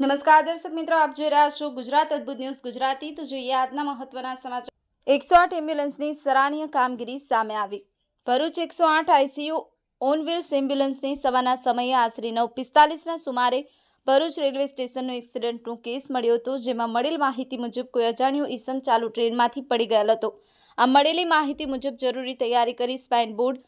નમસ્કાર, દર્શક મિત્રો, આપ જોઈ રહ્યા છો ગુજરાત અદ્ભુત ન્યૂઝ ગુજરાતી. તો જોઈએ આજના મહત્વના સમાચાર. એકસો આઠ એમ્બ્યુલન્સની સરાહનીય કામગીરી સામે આવી. ભરૂચ એકસો આઠ આઈસીયુ ઓન વ્હીલ્સ એમ્બ્યુલન્સની સવારના સમયે આશરે નવ પિસ્તાલીસના સુમારે ભરૂચ રેલવે સ્ટેશનનો એક્સિડન્ટનો કેસ મળ્યો હતો, જેમાં મળેલ માહિતી મુજબ કોઈ અજાણ્યો ઈસમ ચાલુ ટ્રેનમાંથી પડી ગયેલ હતો. આ મળેલી માહિતી મુજબ જરૂરી તૈયારી કરી સ્પાઇન બોર્ડ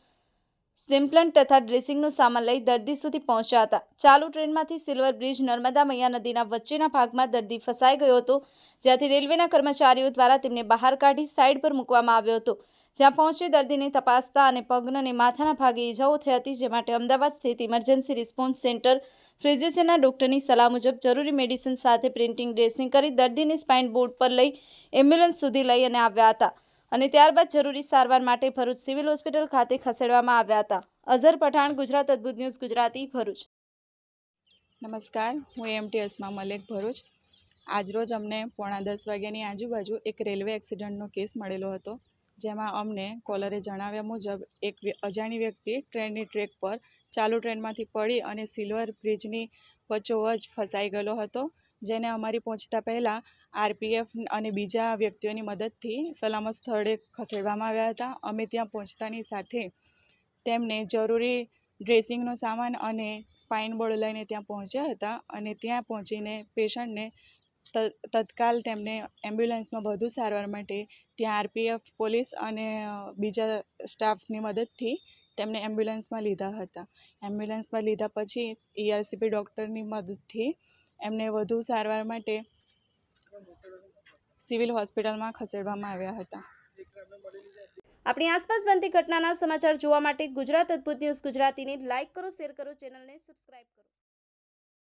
સિમ્પલન્ટ તથા ડ્રેસિંગનો સામાન લઈ દર્દી સુધી પહોંચ્યા હતા. ચાલુ ટ્રેનમાંથી સિલ્વર બ્રિજ, નર્મદા મૈયા નદીના વચ્ચેના ભાગમાં દર્દી ફસાઈ ગયો હતો, જ્યાંથી રેલવેના કર્મચારીઓ દ્વારા તેમને બહાર કાઢી સાઈડ પર મૂકવામાં આવ્યો હતો. જ્યાં પહોંચી દર્દીને તપાસતા અને પગ્નને માથાના ભાગે ઈજાઓ થઈ હતી, જે માટે અમદાવાદ સ્થિત ઇમરજન્સી રિસ્પોન્સ સેન્ટર ફ્રિઝિશિયનના ડોક્ટરની સલાહ મુજબ જરૂરી મેડિસિન સાથે પ્રિન્ટિંગ ડ્રેસિંગ કરી દર્દીને સ્પાઇન બોર્ડ પર લઈ એમ્બ્યુલન્સ સુધી લઈ અને આવ્યા હતા. અને ત્યારબાદ જરૂરી સારવાર માટે ભરૂચ સિવિલ હોસ્પિટલ ખાતે ખસેડવામાં આવ્યા હતા. અઝર પઠાણ, ગુજરાત અદ્ભુત ન્યૂઝ, ગુજરાતી ભરૂચ. નમસ્કાર, હું એમટી અસ્મા મલેક ભરૂચ. આજરોજ અમને પોણા દસ વાગ્યાની આજુબાજુ એક રેલવે એક્સિડન્ટનો કેસ મળેલો હતો, જેમાં અમને કોલરે જણાવ્યા મુજબ એક અજાણી વ્યક્તિ ટ્રેનની ટ્રેક પર ચાલુ ટ્રેનમાંથી પડી અને સિલ્વર બ્રિજની વચ્ચોવચ ફસાઈ ગયેલો હતો. જેને અમારી પહોંચતા પહેલાં આરપીએફ અને બીજા વ્યક્તિઓની મદદથી સલામત સ્થળે ખસેડવામાં આવ્યા હતા. અમે ત્યાં પહોંચતાની સાથે તેમને જરૂરી ડ્રેસિંગનો સામાન અને સ્પાઇન બોર્ડ લઈને ત્યાં પહોંચ્યા હતા અને ત્યાં પહોંચીને પેશન્ટને તત્કાલ તેમને એમ્બ્યુલન્સમાં વધુ સારવાર માટે ત્યાં આરપીએફ પોલીસ અને બીજા સ્ટાફની મદદથી તેમને એમ્બ્યુલન્સમાં લીધા હતા. એમ્બ્યુલન્સમાં લીધા પછી ઈઆરસીપી ડૉક્ટરની મદદથી એમને વધુ સારવાર માટે સિવિલ હોસ્પિટલમાં ખસેડવામાં આવ્યા હતા. આપણી આસપાસ બનતી ઘટનાના સમાચાર જોવા માટે ગુજરાત અદ્ભુત ન્યૂઝ ગુજરાતીને લાઇક કરો, શેર કરો, ચેનલને સબસ્ક્રાઇબ કરો.